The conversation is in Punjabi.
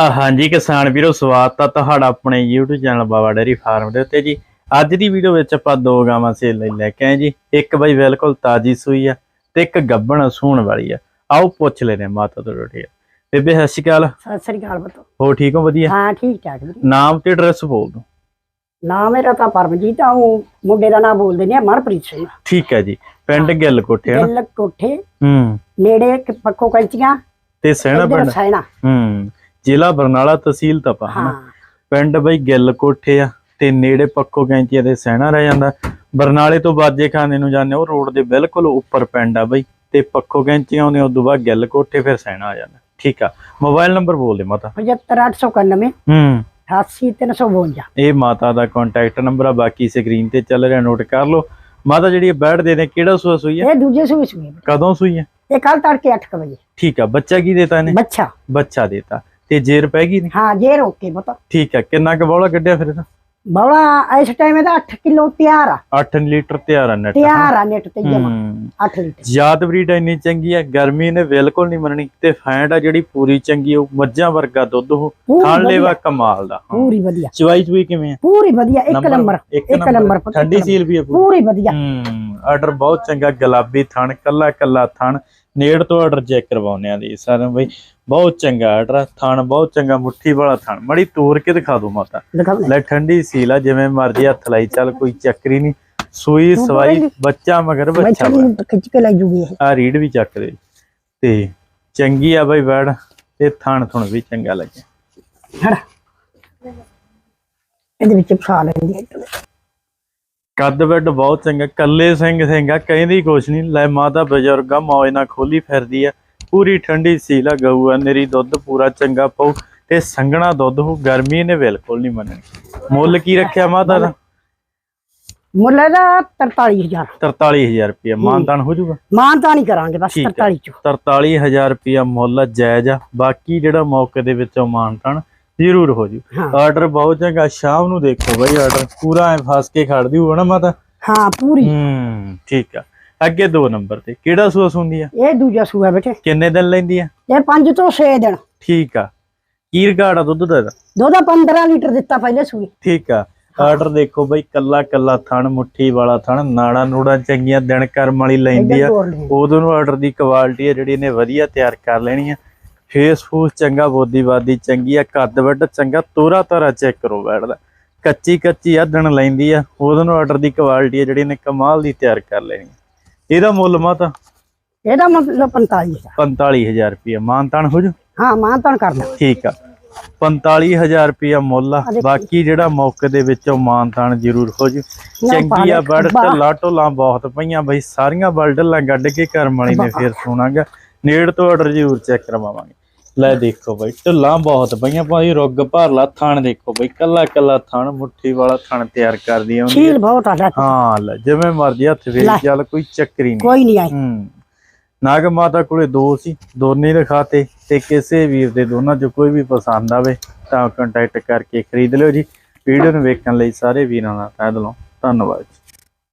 ਆ ਹਾਂਜੀ ਕਿਸਾਨ ਵੀਰੋ ਸਵਾਗਤ ਆ ਤੁਹਾਡਾ ਆਪਣੇ YouTube channel Baba dairy farm ਦੇ ਉੱਤੇ ਜੀ। ਅੱਜ ਦੀ ਵੀਡੀਓ ਵਿੱਚ ਆਪਾਂ ਦੋ ਗਾਵਾਂ ਸੇਲ ਲਈ ਲੈ ਕੇ ਆਏ ਜੀ। ਇੱਕ ਬਾਈ ਬਿਲਕੁਲ ਤਾਜੀ ਸੂਈ ਆ ਤੇ ਇੱਕ ਗੱਭਣ ਸੂਣ ਵਾਲੀ ਆ। ਆਓ ਪੁੱਛ ਲੈਨੇ ਮਾਤਾ ਤੋਂ ਰੋਟੀ ਬੇਬੇ ਸਤਿ ਸ਼੍ਰੀ ਅਕਾਲ। ਸਤਿ ਸ੍ਰੀ ਅਕਾਲ ਬਤੋ ਹੋ ਠੀਕ ਹੋ? ਵਧੀਆ? ਹਾਂ ਠੀਕ ਠਾਕ ਵੀਰੇ ਨਾਮ ਤੇ ਐਡਰੈਸ ਬੋਲ ਦੋ ਨਾ ਮੇਰਾ ਤਾਂ ਪਰਮਜੀਤ ਆ ਉਹ ਮੁੰਡੇ ਦਾ ਨਾਮ ਬੋਲਦੇ ਨੇ ਮਨਪ੍ਰੀਤ ਸਿੰਘ। ਠੀਕ ਹੈ ਜੀ। ਪਿੰਡ ਗਿੱਲ ਕੋਠੇ ਗਿੱਲ ਕੋਠੇ ਹੂੰ। ਨੇੜੇ ਪੱਕੋ ਕਲਚੀਆਂ ਤੇ ਸਹਿਣਾ ਪਿੰਡ? ਸੈਣਾ। ਹੂੰ। ਜ਼ਿਲ੍ਹਾ ਬਰਨਾਲਾ ਤਹਿਸੀਲ ਤਪਾ ਹਾਂ। ਪਿੰਡ ਬਈ ਗਿੱਲ ਕੋਠੇ ਆ ਤੇ ਨੇੜੇ ਪੱਖੋ ਕੈਂਚੀਆਂ ਦੇ ਸਹਿਣਾ ਰਹਿ ਜਾਂਦਾ। ਬਰਨਾਲੇ ਤੋਂ ਬਾਜੇ ਖਾਨੇ ਨੂੰ ਜਾਂਦੇ ਉਹ ਰੋਡ ਦੇ ਬਿਲਕੁਲ ਉੱਪਰ ਪਿੰਡ ਆ ਬਈ ਤੇ ਪੱਖੋ ਕੈਂਚੀਆਂ ਆਉਂਦੇ ਉਦੋਂ ਬਾਅਦ ਗਿੱਲ ਕੋਠੇ ਫਿਰ ਸਹਿਣਾ ਆ ਜਾਂਦਾ। ਠੀਕ ਆ। ਮੋਬਾਈਲ ਨੰਬਰ ਬੋਲ ਦੇ ਮਾਤਾ। 75891 ਹੂੰ। 88352 ਇਹ ਮਾਤਾ ਦਾ ਕੰਟੈਕਟ ਨੰਬਰ ਆ ਬਾਕੀ ਸਕਰੀਨ ਤੇ ਚੱਲ ਰਿਹਾ ਨੋਟ ਕਰ ਲਓ। ਮਾਤਾ ਜਿਹੜੀ ਬੈਠ ਦੇ ਨੇ ਕਿਹੜਾ ਸੂਆ ਸੂਈ ਹੈ ਇਹ ਦੂਜੇ ਸੂਏ ਸੂਏ ਕਦੋਂ ਸੂਈ ਹੈ ਇਹ ਕੱਲ ਤੜਕੇ 8 ਵਜੇ। ਠੀਕ ਆ ਬੱਚਾ ਕੀ ਦੇਤਾ ਇਹਨੇ? ਬੱਚਾ। ਬੱਚਾ ਦੇਤਾ। ਤੇ ਜੇਰ ਪੈ ਗਈ ਨੇ ਹਾਂ ਜੇ ਰੋਕੇ ਬਤਾ ਠੀਕ ਆ ਕਿੰਨਾ ਕੁ ਬੌਲਾ ਕੱਢਿਆ ਫਿਰ ਇਹਦਾ? ਬੌਲਾ ਇਸ ਟਾਈਮ ਇਹਦਾ 8 ਕਿਲੋ ਤਿਆਰ ਆ। 8 ਲੀਟਰ ਤਿਆਰ ਆ ਨੈਟ ਤਿਆਰ ਆ ਨੈਟ ਤੇ ਜਮਾ ਹੂੰ। 8 ਲੀਟਰ। ਯਾਦ ਬਰੀਡ ਇੰਨੀ ਚੰਗੀ ਹੈ ਗਰਮੀ ਨੇ ਬਿਲਕੁਲ ਨਹੀਂ ਮੰਨਣੀ ਤੇ ਫੈਂਟ ਆ ਜਿਹੜੀ ਪੂਰੀ ਚੰਗੀ ਉਹ ਮੱਝਾਂ ਵਰਗਾ ਦੁੱਧ ਉਹ ਵਧੀਆ। ਲੇਵਾ ਕਮਾਲ ਦਾ। ਪੂਰੀ ਵਧੀਆ। ਚਵਾਈ ਚੁਈ ਕਿਵੇਂ ਆ? ਪੂਰੀ ਵਧੀਆ ਇੱਕ ਨੰਬਰ ਇੱਕ ਨੰਬਰ। ਪਤਾ ਠੰਡੀ ਸੀਲ ਵੀ ਹੈ ਪੂਰੀ। ਵਧੀਆ। ਹੂੰ ਆਰਡਰ ਬਹੁਤ ਚੰਗਾ ਗੁਲਾਬੀ ਥਣ ਕੱਲਾ ਕੱਲਾ ਥਣ। ਨੇੜ ਤੋਂ ਆਰਡਰ ਚੈੱਕ ਕਰਵਾਉਣੇ ਆ ਦੀ ਸਾਰਿਆਂ ਬਈ ਬਹੁਤ ਚੰਗਾ ਆਰਡਰ ਥਣ ਬਹੁਤ ਚੰਗਾ ਮੁੱਠੀ ਵਾਲਾ ਥਣ। ਮੜੀ ਤੋੜ ਕੇ ਦਿਖਾ ਦੋ ਮਾਤਾ। ਲੈ ਠੰਡੀ ਸੀਲ ਆ ਜਿਵੇਂ ਮਰਜ਼ੀ ਹੱਥ ਲਾਈ ਚੱਲ ਕੋਈ ਚੱਕਰੀ ਨਹੀਂ। ਸੂਈ ਸਵਾਈ? ਬੱਚਾ ਮਗਰ ਬੱਚਾ ਬੱਚਾ ਵਾ। ਨੂੰ ਖਿੱਚ ਕੇ ਲੈ ਜੂਗੀ ਇਹ। ਆ ਰੀਡ ਵੀ ਚੱਕ ਦੇ। ਤੇ ਚੰਗੀ ਆ ਬਈ ਬੈੜ ਤੇ ਥਣ ਥੁਣ ਵੀ ਚੰਗਾ ਲੱਗਿਆ ਹੜ ਇਹਦੇ ਵਿੱਚ ਫਸਾ ਲੈਂਦੀ ਹੈ ਕੱਦ ਬੈਡ ਬਹੁਤ ਚੰਗਾ ਕੱਲੇ ਸਿੰਘ ਸਿੰਘਾ ਕਹਿੰਦੀ ਕੁਛ ਨਹੀਂ ਲੈ ਮਾਤਾ ਬਜ਼ੁਰਗਾ ਮੌਜ ਨਾਲ ਖੋਲੀ ਫਿਰਦੀ ਆ ਪੂਰੀ ਠੰਡੀ ਸੀਲ ਆ ਗਊ ਆ ਨਰੀ ਦੁੱਧ ਪੂਰਾ ਚੰਗਾ ਪਾਉ ਤੇ ਸੰਘਣਾ ਦੁੱਧ ਹੋ ਗਰਮੀ ਨੇ ਬਿਲਕੁਲ ਨਹੀਂ ਮੰਨਣੀ। ਮੁੱਲ ਕੀ ਰੱਖਿਆ ਮਾਤਾ ਦਾ? ਮੁੱਲ ਇਹਦਾ 43000 43000 ਰੁਪਇਆ। ਮਾਨਤਾਨ ਹੋ ਜਾਊਗਾ? ਮਾਨ ਤਾਂ ਨਹੀਂ ਕਰਾਂਗੇ ਬਸ ਠੀਕ ਹੈ। 43 ਚ। 43000 ਰੁਪਇਆ ਮੁੱਲ ਜਾਇਜ਼ ਆ। ਬਾਕੀ ਜਿਹੜਾ ਮੌਕੇ ਦੇ ਵਿੱਚੋਂ ਮਾਨਤਾਨ ਜ਼ਰੂਰ ਹੋ ਜੂ। ਹਾਂ। ਆਰਡਰ ਬਹੁਤ ਚੰਗਾ ਸ਼ਾਮ ਨੂੰ ਦੇਖੋ ਬਈ ਆਰਡਰ ਪੂਰਾ ਐ ਫਸ ਕੇ ਖੜਦੀ ਹੋਊ ਨਾ ਮਾਤਾ? ਹਾਂ ਪੂਰੀ। ਹੂੰ ਠੀਕ ਆ। ਅੱਗੇ ਦੋ ਨੰਬਰ ਤੇ ਕਿਹੜਾ ਸੂਸ ਹੁੰਦੀ ਆ? ਇਹ ਦੂਜਾ ਸੂਆ ਬੇਟੇ। ਕਿੰਨੇ ਦਿਨ ਲੈਂਦੀ ਆ? ਇਹ 5 ਤੋਂ 6 ਦਿਨ। ਠੀਕ ਆ। ਕੀ ਰਿਕਾਰਡ ਆ ਦੁੱਧ ਦਾ ਇਹਦਾ? ਦੁੱਧ 15 ਲੀਟਰ ਦਿੱਤਾ ਪਹਿਲੇ ਸੂਏ। ਠੀਕ ਆ। ਆਰਡਰ ਦੇਖੋ ਬਈ ਕੱਲਾ ਕੱਲਾ ਥਣ ਮੁੱਠੀ ਵਾਲਾ ਥਣ ਨਾੜਾ ਨੂੜਾ ਚੰਗੀਆਂ ਦਿਨ ਕਰਮ ਵਾਲੀ ਲੈਂਦੀ ਇੱਧਰ ਆ ਤੋੜ ਲੈ ਉਦੋਂ ਨੂੰ ਆਰਡਰ ਦੀ ਕੁਆਲਿਟੀ ਆ ਜਿਹੜੀ ਇਹਨੇ ਵਧੀਆ ਤਿਆਰ ਕਰ ਲੈਣੀ ਆ। ਫੇਸ ਫੂਸ ਚੰਗਾ ਬੋਦੀਵਾਦੀ ਚੰਗੀ ਆ ਕੱਦ ਵੱਡ ਚੰਗਾ ਤੋਰਾ ਤਾਰਾ ਚੈੱਕ ਕਰੋ ਬੈਠਦਾ ਕੱਚੀ ਕੱਚੀ ਆ ਦਿਨ ਲੈਂਦੀ ਆ ਉਦੋਂ ਨੂੰ ਆਰਡਰ ਦੀ ਕੁਆਲਿਟੀ ਆ ਜਿਹੜੀ ਇਹਨੇ ਕਮਾਲ ਦੀ ਤਿਆਰ ਕਰ ਲੈਣੀ। ਇਹਦਾ ਮੁੱਲ ਮਾਤਾ? ਇਹਦਾ ਮਤਲਬ 45000 45000 ਰੁਪਏ ਮਾਨਤਾਨ ਹੋ ਜੂ? ਹਾਂ ਮਾਨ ਤਾਂ ਕਰਦਾ ਠੀਕ ਆ। 45000 ਰੁਪਿਆ ਮੁੱਲ ਆ। ਬਾਕੀ ਜਿਹੜਾ ਮੌਕੇ ਦੇ ਵਿੱਚੋਂ ਮਾਨਤਾਨ ਜ਼ਰੂਰ ਹੋ ਜੂ। ਚੰਗੀ ਆ ਬੜ ਤੇ ਲਾਟੋਲਾਂ ਬਹੁਤ ਪਈਆਂ ਬਈ। ਸਾਰੀਆਂ ਬਲਡਲਾਂ ਗੱਡ ਕੇ ਕਰਮ ਵਾਲੀ ਨੇ ਫੇਰ ਸੁਣਾਗਾ। ਨੇੜ ਤੋਂ ਆਰਡਰ ਜ਼ਰੂਰ ਚੈੱਕ ਕਰਵਾਵਾਂਗੇ। ਲੈ ਦੇਖੋ ਬਈ ਢੱਲਾਂ ਬਹੁਤ ਪਈਆਂ ਭਾਈ ਰੁੱਗ ਭਰ ਲਾ ਥਣ ਦੇਖੋ ਬਈ ਕੱਲਾ ਕੱਲਾ ਥਣ ਮੁੱਠੀ ਵਾਲਾ ਥਣ ਤਿਆਰ ਕਰਦੀ ਆਉਂਦੀ ਛੀਲ ਬਹੁਤ ਆ ਲੈ। ਹਾਂ ਲੈ ਜਿਵੇਂ ਮਰਜ਼ੀ ਹੱਥ ਵੇਚ ਲੈ। ਚੱਲ ਕੋਈ ਚੱਕਰੀ ਨਹੀਂ। ਕੋਈ ਨਹੀਂ ਆਈ ਹੂੰ। ਨਾਗ ਮਾਤਾ ਕੋਲੇ ਦੋ ਸੀ ਦੋਨੇ ਦਿਖਾਤੇ ਤੇ ਕਿਸੇ ਵੀਰ ਦੇ ਦੋਨਾਂ ਚੋਂ ਕੋਈ ਵੀ ਪਸੰਦ ਆਵੇ ਤਾਂ ਕੰਟੈਕਟ ਕਰਕੇ ਖਰੀਦ ਲਿਓ ਜੀ। ਵੀਡੀਓ ਨੂੰ ਵੇਖਣ ਲਈ ਸਾਰੇ ਵੀਰਾਂ ਦਾ ਤਹਿ ਦਿਲੋਂ। ਧੰਨਵਾਦ ਜੀ।